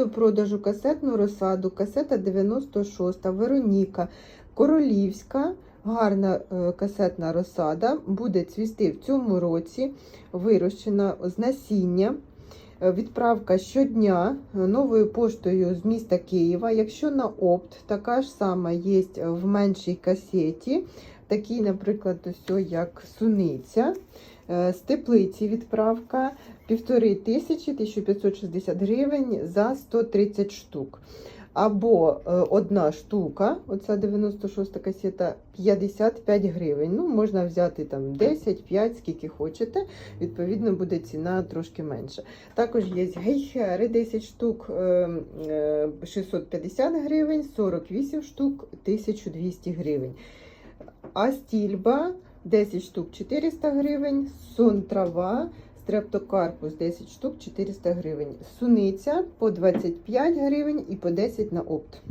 до продажу касетну розсаду, касета 96, Вероніка, Королівська. Гарна е, касетна розсада буде цвісти в цьому році, вирощена з насіння. Е, Відправка щодня е, новою поштою з міста Києва. Якщо на опт, така ж сама є в меншій касеті, такі, наприклад, ось як суниця. Е, З теплиці відправка півтори тисячі 1560 гривень за 130 штук. Або е, одна штука, оця 96 касета, 55 гривень. Ну, можна взяти там 10, 5, скільки хочете. Відповідно, буде ціна трошки менша. Також є гейхери 10 штук е, е, 650 гривень, 48 штук 1200 гривень. А стільба 10 штук 400 гривень, сон трава, стрептокарпус 10 штук 400 гривень. Суниця по 25 гривень і по 10 на опт.